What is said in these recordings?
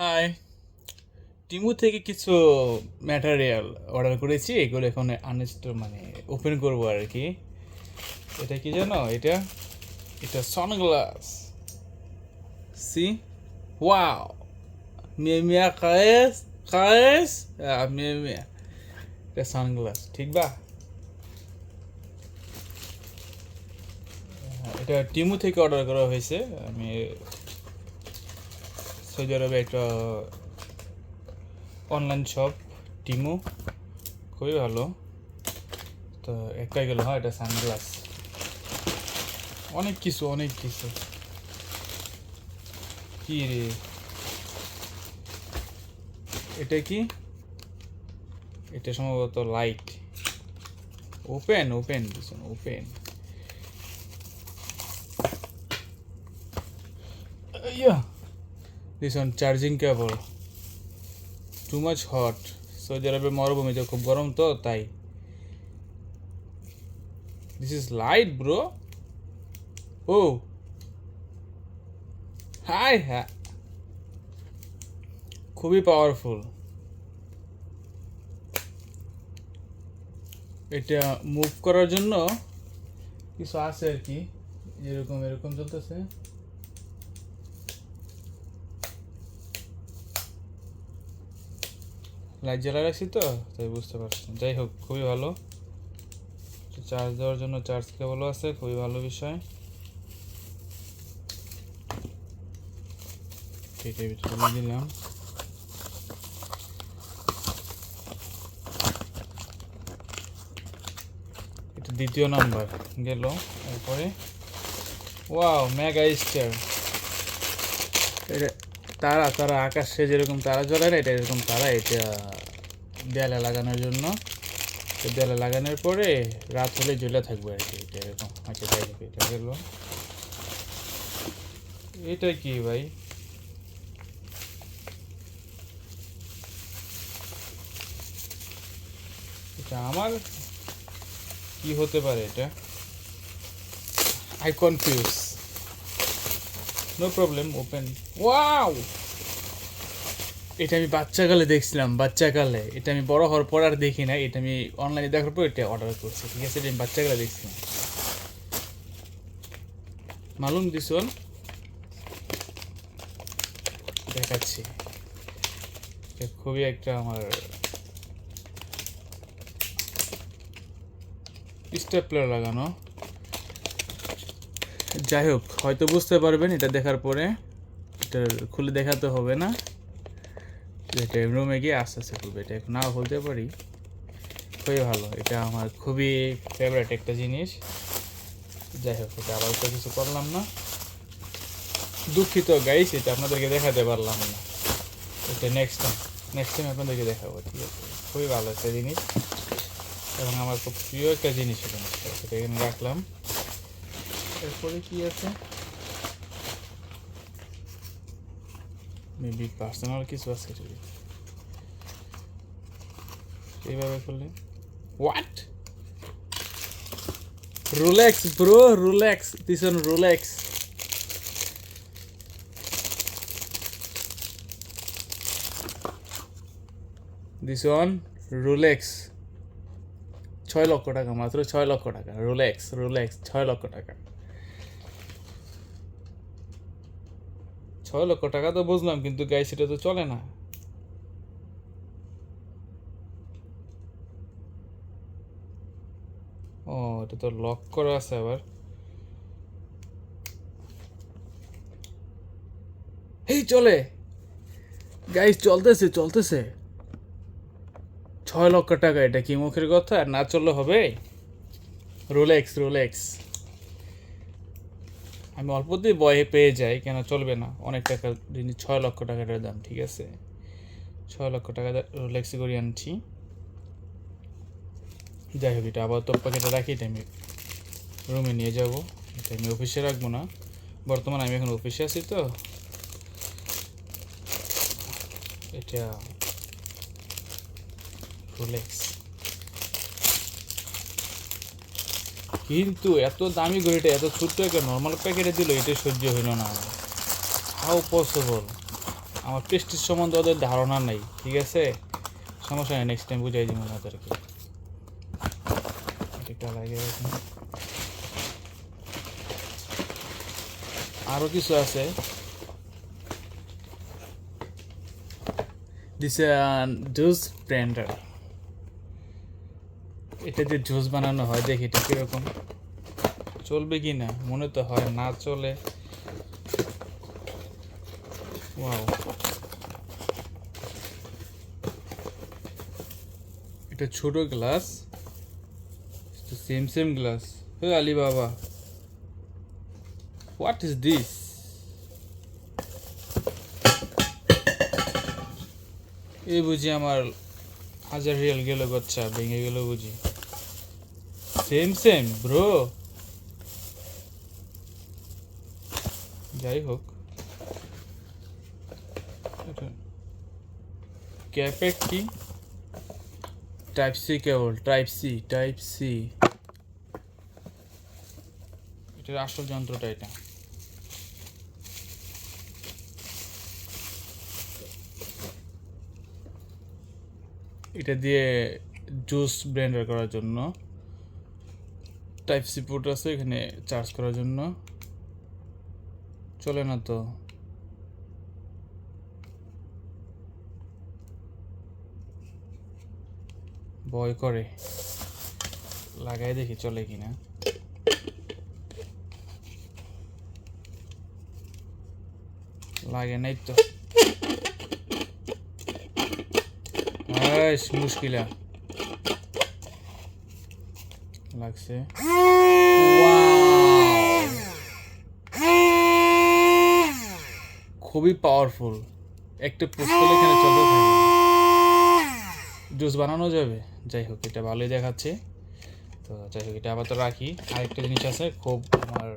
High Temu থেকে কিছু material order করেছি, এগুলো এখন আনস্টোর মানে ওপেন করব আর কি। এটা কি জানো? এটা এটা sunglass see wow Mia Mia Kayes Kayes Mia Mia এটা সানগ্লাস ঠিক বা? এটা টিমু থেকে অর্ডার করা হয়েছে, আমি সৌদি আরবে একটা অনলাইন শপ টিমো খুবই ভালো। তো একটাই গেল হ্যাঁ এটা সানগ্লাস অনেক কিছু অনেক কিছু। কি রে? এটা কি? এটা সম্ভবত light open open open yeah. This on charging cable too much hot Saudi আরবে মরুভূমিতে খুব গরম তো, তাই। This is light bro O. High হ্যাঁ খুবই পাওয়ারফুল এটা মুভ করার জন্য কিছু আছে আর কি। এরকম এরকম চলতেছে। লাইট জ্বালা রাখছি তো, তাই বুঝতে পারছি। যাই হোক, খুবই ভালো। চার্জ দেওয়ার জন্য চার্জ কেবলও আছে, খুবই ভালো বিষয়। ঠিক আছে তুলে দিলাম। এটা দ্বিতীয় নাম্বার গেল। এরপরে ওয়াও মেগা স্টার তারা তারা আকাশে যেরকম তারা জ্বলে না, এটা এরকম তারা, এটা দেয়ালে লাগানোর জন্য। তো দেয়ালে লাগানোর পরে রাত হলে জ্বলে থাকবে আর কি, এটা এরকম আচ্ছা হোক এটা গেল এটা কি ভাই? এটা আমার কি হতে পারে এটা? I confuse no problem open wow এটা আমি বাচ্চাকালে দেখছিলাম, বাচ্চাকালে। এটা আমি বড় হওয়ার পর আর দেখি না এটা আমি অনলাইনে দেখার পর এটা অর্ডার করছি, ঠিক আছে? এটা আমি বাচ্চাকালে দেখছিলাম। মালুম দিস দেখাচ্ছি। খুবই একটা আমার স্টেপলার লাগানো। যাই হোক, হয়তো বুঝতে পারবেন এটা দেখার পরে। এটা খুলে দেখাতে হবে না। এটা রুমে গিয়ে আস্তে আস্তে খুলবে এটা নাও খুলতে পারি, খুবই ভালো। এটা আমার খুবই ফেভারিট একটা জিনিস। যাই হোক, এটা আবার তো কিছু করলাম না। দুঃখিত গাইস এটা আপনাদেরকে দেখাতে পারলাম না। এটা নেক্সট টাইম নেক্সট টাইম আপনাদেরকে দেখাবো, ঠিক আছে? খুবই ভালো একটা জিনিস। এবং আমার খুব প্রিয় একটা জিনিস এখানে রাখলাম। এরপরে কি আছে? মেবি পার্সোনাল কিছু আছে। এইভাবে করলে what Rolex bro Rolex on Rolex this on Rolex ছয় লক্ষ টাকা, মাত্র ছয় লক্ষ টাকা রোলেক্স রোলেক্স ছয় লক্ষ টাকা। ছয় লক্ষ টাকা তো বুঝলাম, কিন্তু গাই সেটা তো চলে না। ও, এটা তো লক করা আছে আবার। এই চলে। গাইস চলতেছে চলতেছে। ছয় লক্ষ টাকা, এটা কি মুখের কথা? আর না চললে হবে? রোলেক্স রোলেক্স আমি অল্পতেই বয়ে পেয়ে যাই, কেন চলবে না। অনেক টাকা জিনিস ছয় লক্ষ টাকার দাম, ঠিক আছে? ছয় লক্ষ টাকা রোলেক্স করে আনছি। যাই হোক, এটা আবার তো প্যাকেটে রাখি, এটা আমি রুমে নিয়ে যাব। এটা আমি অফিসে রাখব না। বর্তমানে আমি এখন অফিসে আছি তো। এটা রোলেক্স কিন্তু এত দামি ঘড়িটা, এত ছোট্ট একটা নর্মাল প্যাকেটে দিল এটা সহ্য হইল না হাউ পসিবল আমার পেস্টির সম্বন্ধে ওদের ধারণা নেই, ঠিক আছে? সমস্যা নেই নেক্সট টাইম বুঝাই দিব ওদেরকে। আরও কিছু আছে। দিস জুস ব্র্যান্ডার এটা যে জুস বানানো হয়, দেখি এটা কীরকম। চলবে কি না? মনে তো হয় না চলে। এটা ছোট glass. Same same glass. Hey Ali Baba what is this এই বুঝি আমার হাজার রিয়াল গেল, বাচ্চা। ভেঙে গেল বুঝি। সেম সেম ব্রো যাই হোক ক্যাপে কি type C cable type C type C এটার আসল যন্ত্রটা এটা। এটা দিয়ে জুস ব্লেন্ডার করার জন্য। টাইপ সি পোর্ট আছে এখানে চার্জ করার জন্য। চলে না তো। ভয় করে। লাগাই দেখি চলে কিনা। লাগে নাই তো। মুশকিলা। লাগছে! খুবই পাওয়ারফুল একটা করলে এখানে চলতে থাকে। জুস বানানো যাবে। যাই হোক এটা ভালোই দেখাচ্ছে। তো যাই হোক এটা আবার তো রাখি। আরেকটা জিনিস আছে খুব আমার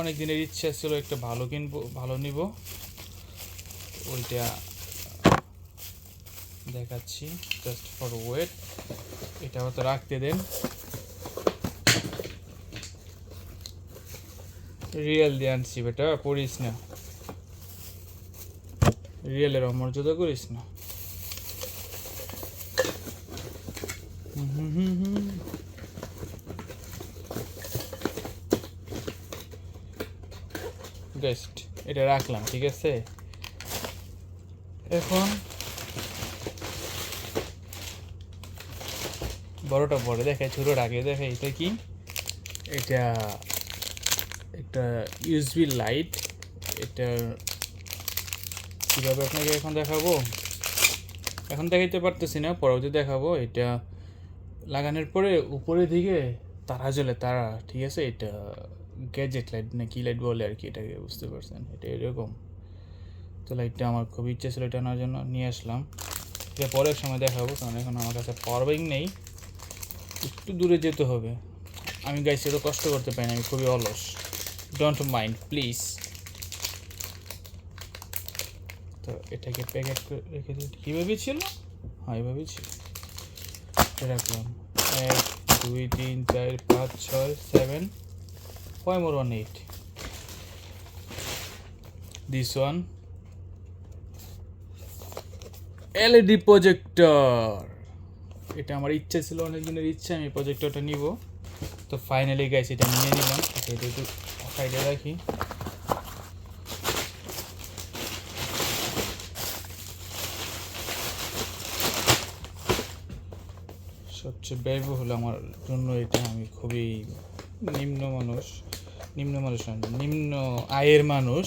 অনেক দিনের ইচ্ছা ছিল একটা ভালো কিনবো ভালো নিব। ওইটা দেখাচ্ছি জাস্ট ফর ওয়েট এটা হয়তো রাখতে দেন। রিয়েল দিয়ে আনছি বেটা, পড়িস না। রিয়েলের অমর্যাদা করিস না। বেস্ট এটা রাখলাম, ঠিক আছে? এখন বড়টা পরে দেখায় ছোটোটা আগে দেখায় এটা কি? এটা একটা ইউএসবি লাইট এটা কীভাবে আপনাকে এখন দেখাবো? এখন দেখাইতে পারতেছি না, পরবর্তী দেখাবো। এটা লাগানোর পরে উপরের দিকে তারা জ্বলে, তারা, ঠিক আছে? এটা গ্যাজেট লাইট না কি লাইট বলে আর কি, এটাকে বুঝতে পারছেন? এটা এরকম। তো লাইটটা আমার খুব ইচ্ছা ছিল এটা আনার জন্য, নিয়ে আসলাম। এটা পরের সময় দেখাবো, কারণ এখন আমার কাছে পাওয়ার নেই। একটু দূরে যেতে হবে। আমি গাইছি এত কষ্ট করতে পারি না, আমি খুবই অলস। ডোন্ট মাইন্ড প্লিজ তো এটাকে প্যাকেট করে রেখে দিই। কীভাবে ছিল? হ্যাঁ এভাবেই ছিল। রাখলাম এক, দুই, তিন, চার, পাঁচ, ছয় seven five more one eight this one LED projector এটা আমার ইচ্ছা ছিল অনেক দিনের ইচ্ছা, আমি প্রজেক্টরটা নিব। তো ফাইনালি গাইছি এটা নিয়ে নিলাম। এটা একটু সাইডে রাখি। সবচেয়ে ব্যয়বহুল আমার জন্য এটা, আমি খুবই নিম্ন মানুষ নিম্ন মানুষ নিম্ন আয়ের মানুষ।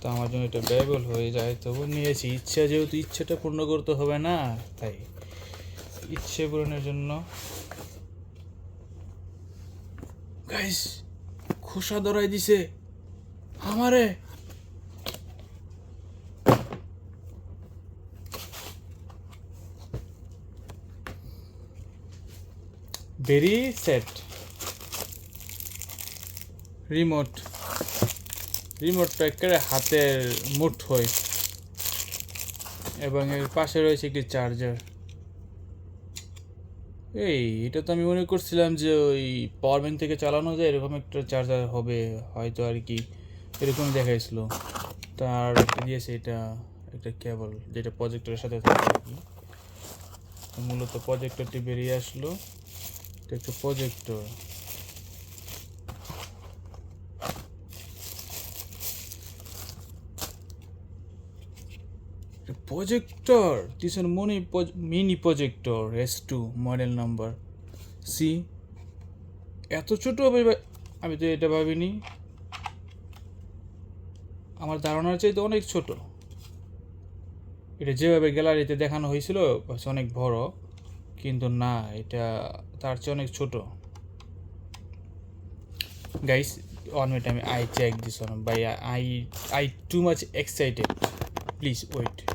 তো আমার জন্য এটা ব্যয়বহুল হয়ে যায়। তবু নিয়েছি। ইচ্ছা যেহেতু ইচ্ছাটা পূর্ণ করতে হবে না, তাই। ইচ্ছে পূরণের জন্য। গাইস খোসা ধরাই দিছে। আমারে। ভেরি সেট রিমোট রিমোটটা একেবারে হাতের মুঠ হয়। এবং এর পাশে রয়েছে একটি চার্জার এই, এটা তো আমি মনে করছিলাম যে ওই পাওয়ার ব্যাংক থেকে চালানো যায়, এরকম একটা চার্জার হবে, হয়তো আর কি এরকম দেখাইছিল। তার দিয়েছে এটা, একটা কেবল যেটা প্রজেক্টরের সাথে থাকে আর কি। মূলত প্রজেক্টরটি বেরিয়ে আসলো, এটা একটা projector projector this mini mini projector S two model number C এত ছোট আমি তো এটা ভাবিনি। আমার ধারণার চাইতে অনেক ছোট। এটা যেভাবে গ্যালারিতে দেখানো হয়েছিল অনেক বড়, কিন্তু না, এটা তার চেয়ে অনেক ছোট। গাইস অন মিনিট আমি I check this one by I I too much excited please wait